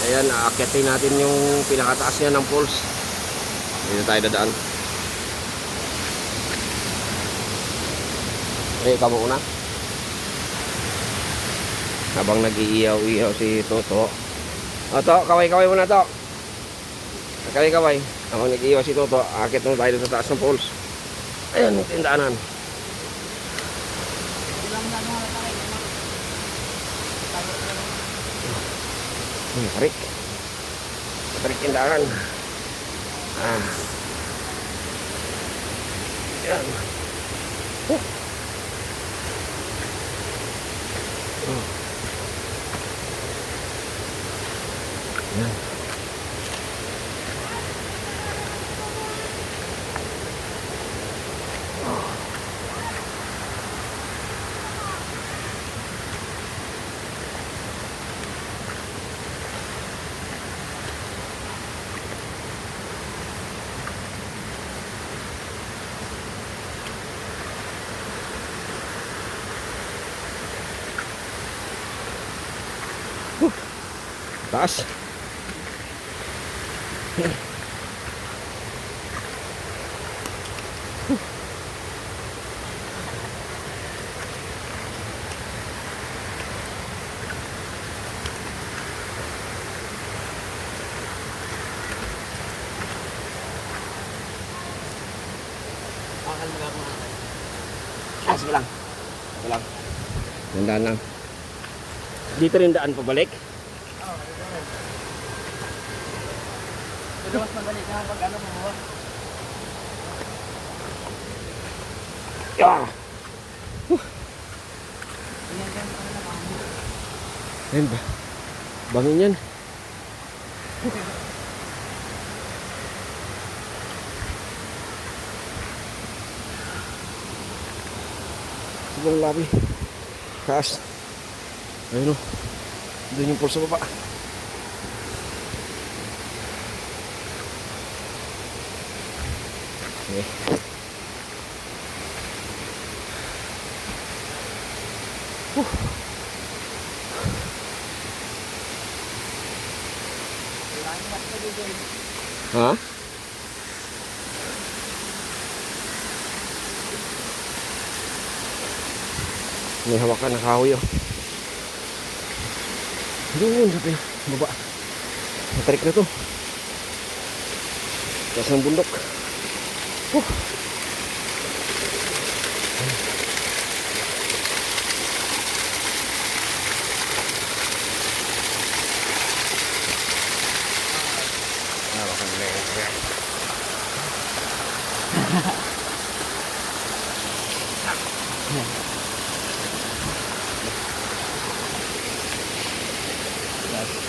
Ayan, aakyatin natin yung pinakataas niya ng pulse. Dito tayo dadaan. Eh, ikaw muna. Habang nag-iiyaw-iyaw si Toto. O, to, kaway-kaway muna to. Kaway-kaway. Habang nag-iiyaw si Toto, aakit muna tayo sa taas ng pulse. Ayan, yung tindaanan. Hmm, tarik. Tarik tindahan. Ah. Yan. Oh. Oh. Taas. Ah, sige lang. Sige lang. Tandaan lang. Dito rin daan pabalik. Pero mas madali ka pag ano mo. Ah! Ayun ba? Bangin yan. Sobrang labi. Taas. Ayun o. Doon yung pulso baba. Okay. Madali. Ha? May hawakan na kahoy oh. Doon sa baba. Matarik na to. Taas ng bundok. Huh. Hawakan na yan.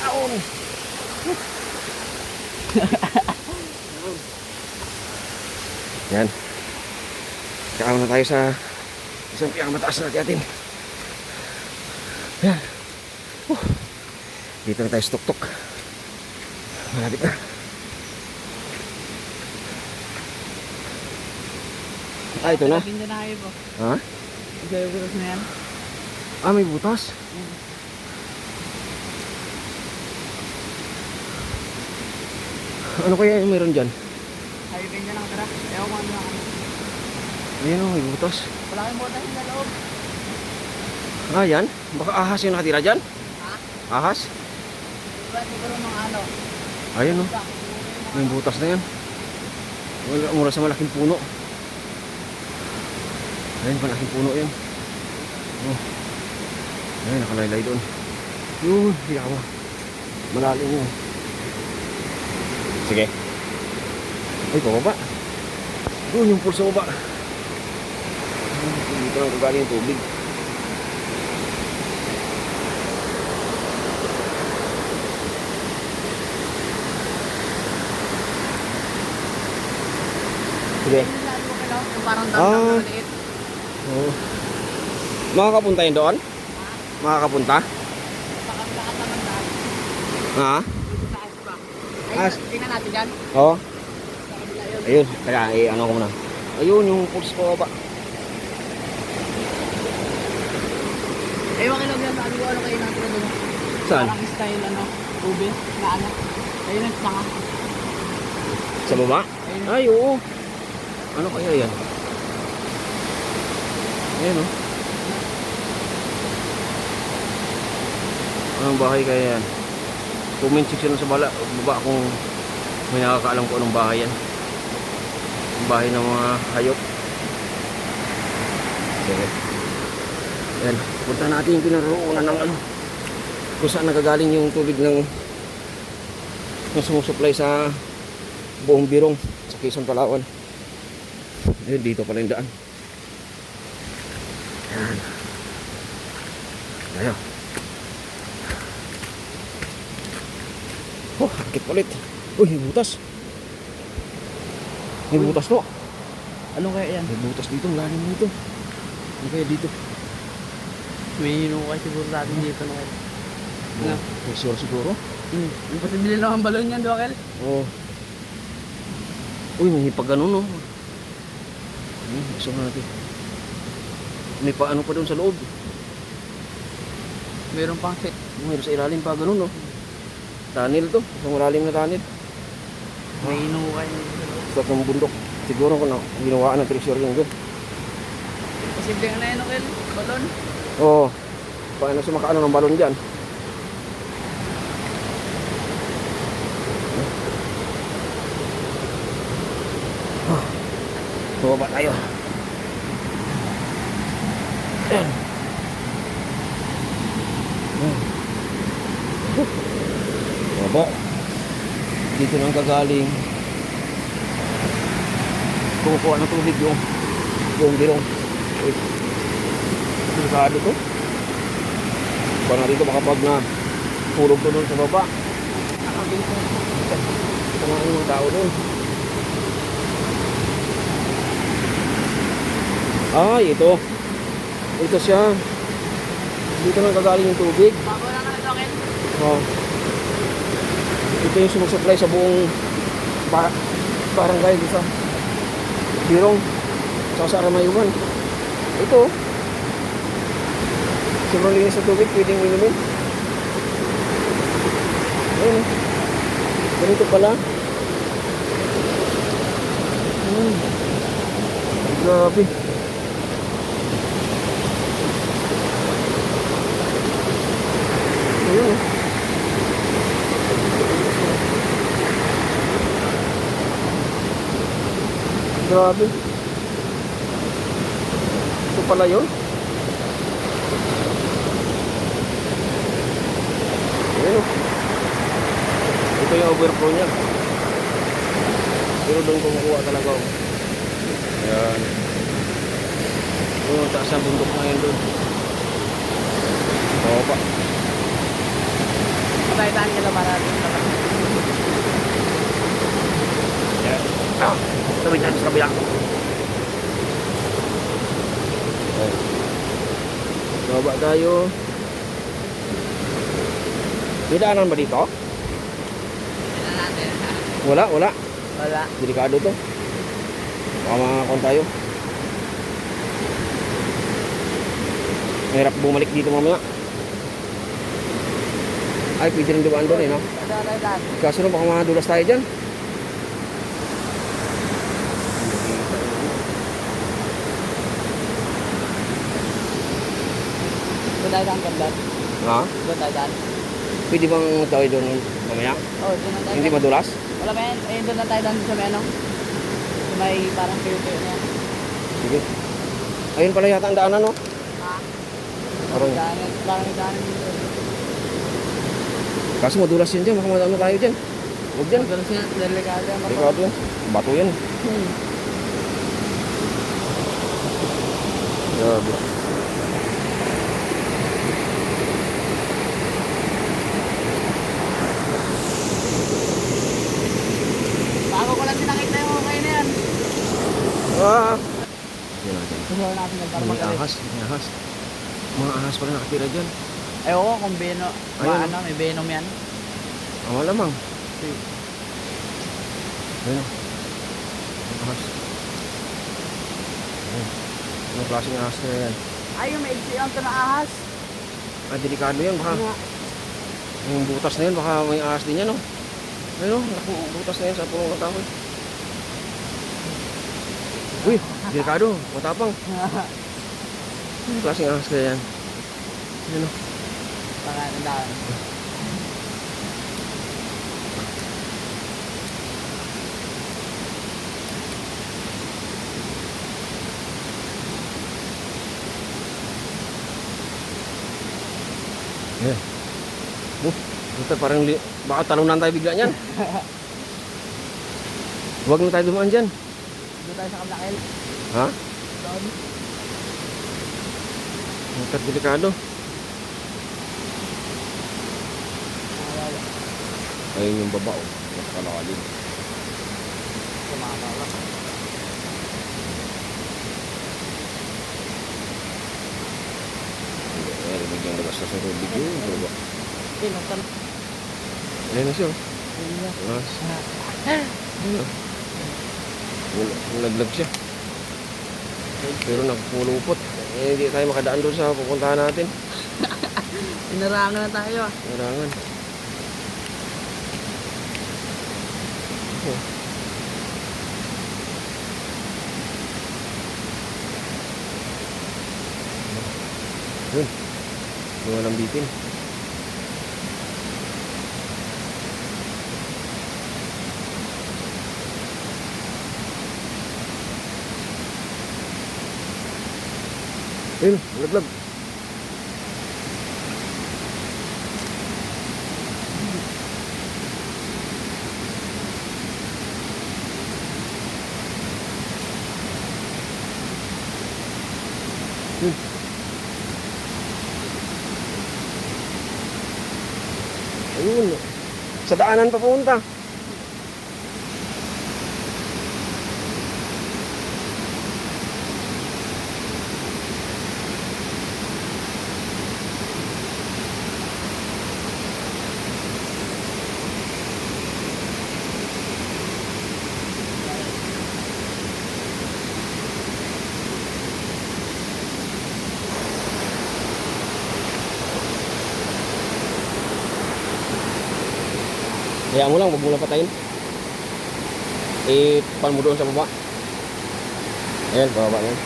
Taon. Yan. Kakaon na tayo sa isang pinakamataas na natin. Yan. Uh. Dito na tayo sa tuktok. Malapit na. Ah, ito na. Hindi na kayo po. Ha? Gaya butas na yan. Ah, may butas. Ano kaya yung meron dyan? Kayo ganyan lang tara. Ewan mo ano lang. Ayun oh, may butas. Wala kayong butas sa loob. Ah, yan. Baka ahas yung nakatira dyan. Ha? Ahas. Diba siguro ng ano. Ayun oh. Diba? May butas na yan. Wala, mura sa malaking puno. Ayun, malaking puno yan. Oh. Ayun, nakalaylay doon. Yun, yawa. Malalim yun. Sige. Ay, pababa. Doon yung pulso baba. Dito lang kagaling yung tubig. Sige. Parang Ah. na. Oo. Makakapunta yun doon? Makakapunta? Ka naman daan. Ha? Ah. Tingnan natin dyan. Oo. Ayun. Kaya, eh, ano ko muna. Ayun, yung pulse ko ba? Ewan ko lang yan. Sabi ko ano kayo natin doon. Saan? Parang style ano. Ube na ano. Ayun ang sanga. Sa baba? Ayun. Ay, oo. Ano kaya yan? Ayan o. Anong bahay kaya yan? Comment section sa bala, baba kung may nakakaalam ko anong bahay yan. Ang bahay ng mga hayop. Sige. Yan. Punta natin yung pinaroonan ng ano. Kung saan nagagaling yung tubig ng na sumusupply sa buong birong sa Quezon Palawan. Ayun, dito pala yung daan. Yan. Ayan. Oh, akit ulit. Uy, may butas. May butas to. Ano kaya yan? May butas dito, ang lalim dito. Ano kaya dito? May hinukay siguro natin dito no. No. May sure siguro. Hmm. Yung posible lang ang balon yan, Dokel. Oo. Uy, may hipag ganun, no? Hmm, gusto natin. May paano pa doon sa loob. Meron pang set. Mayroon sa ilalim pa ganun, no? Tunnel to. Isang malalim na tunnel. May hinukay. Sa bundok. Siguro ko na ginawa ng treasure yun doon. Posible nga na yan, Dokel. Balon. Oo. Paano sumakaano ng balon dyan? Bumaba tayo. Ayan. Bumaba. Dito nang gagaling. Kumukuha ng tubig yung buong birong. Uy. Delikado to. Baka na rito makapag na hulog to doon sa baba. Nakabito. Kumain yung tao doon. Ay, ito. Ito siya. Dito nang gagaling yung tubig. Bago lang na, Dokel. Oh. Ito yung sumusupply sa buong ba barangay dito sa Birong. Sa sa Aramayugan. Ito. Sobrang linis sa tubig, pwedeng inumin. Ayun. oh. Ganito pala. Hmm. Grabe. Ayun. oh. Grabe. Ito pala yun. Ayan o. Ito yung overflow niya. Pero doon kumukuha talaga o. Ayan. Yung taas ng bundok na yun doon. Oo pa. Patay-tahan ka na para dito. Ayan. Ah, sabi natin sa kabila. Baba tayo. May daanan ba dito? Wala, wala. Wala. Delikado to. Baka makakon tayo. Mahirap bumalik dito mamaya. Ay, pwede rin dumaan doon eh, no? Kaso no, baka madulas tayo dyan. Patay-tahan ka ba? Ha? Patay-tahan. Pwede bang tayo doon mamaya? Oh, doon na tayo. Hindi madulas? Wala yan? Ayun, doon na tayo doon sa may ano. Sa may parang tuyo-tuyo na yan. Sige. Ayun pala yata ang daanan, no? Ha? Parang, Daanan, parang daanan dito. kaso madulas yun dyan. Baka madami tayo dyan. Huwag dyan. Doon siya, delikado yan. Delikado yan. Bato yan. Hmm. Grabe. Bago ko lang sinakita yung okay na yan. Ah! Yan natin. Yan para May magaling. ahas. May ahas. Mga ahas pala nakatira dyan. Ewan ko kung beno, Ayun. ma, ano, may venom yan. Ang malamang. Ayun o. Ang ahas. Ayun. Anong klaseng ahas na yan? Ay, yung may yung ito na ahas. Ah, delikado yan. Baka, Nga. Yung butas na yun, baka may ahas din yan, no? Ayun, oh, naku, butas na yan sa pulong ng kahoy. Uy, delikado, matapang. Anong klaseng ahas kaya yan? Ayun, oh. Baka nandaan. Ayan. Oh, ito parang li- baka talunan tayo bigla niyan. Huwag na tayo dumaan dyan. Dito tayo sa Kablakil. Ha? Doon. Ang delikado. Ayun yung baba, oh. Napakalalim. Kumama ka. Ayan, biglang labas na sa tubig yun. Baba. Na siya, oh. Iya. Mas. Ayun, oh. Nag- Naglag siya. Pero nagpulupot. Eh, hindi tayo makadaan doon sa pupuntahan natin. Inarangan na tayo ah. Kailangan. Oh. Yun. Yung walang bitin. Ayun, laglag. Ayun. Sa daanan pa Kaya mo lang, huwag mo lang patayin. Eh, pan mo doon sa baba. Ayan, bababa na. yan.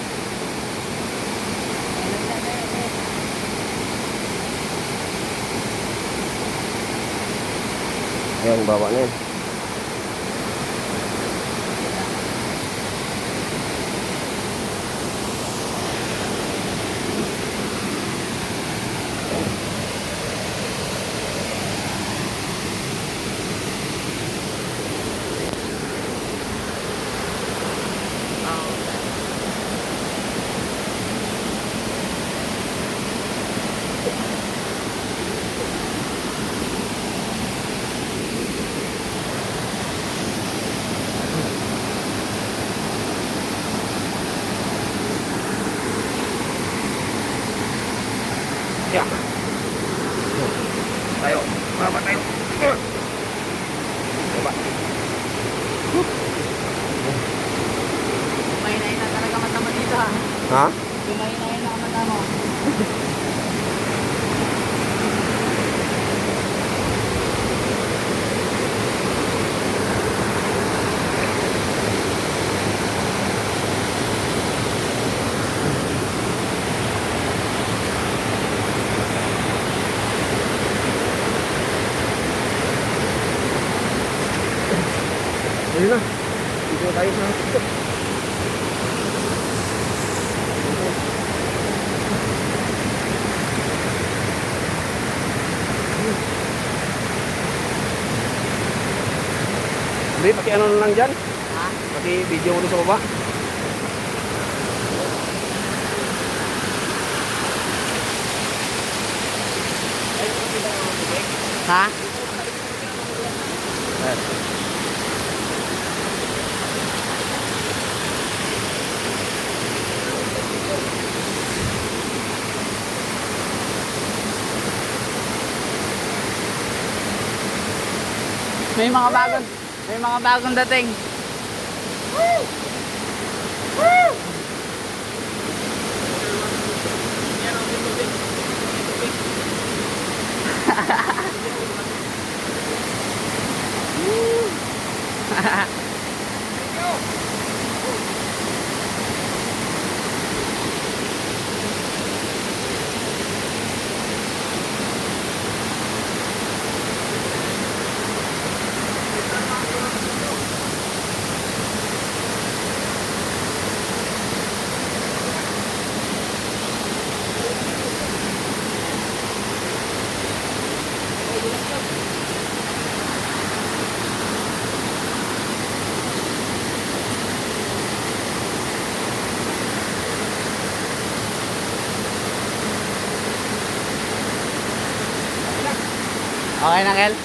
Ayan, baba na yan. Yeah. Tayo. Baba tayo. Baba. Kumain na talaga mata mo dito ah. Ha? Kumain na ang mata mo. Ayun na. Dito tayo sa TikTok. Hindi, paki ano na lang dyan. Ha? Pati video mo doon sa baba. Ha? May mga bagong may mga bagong dating. Woo! Woo! Ha ha ha. Okay na?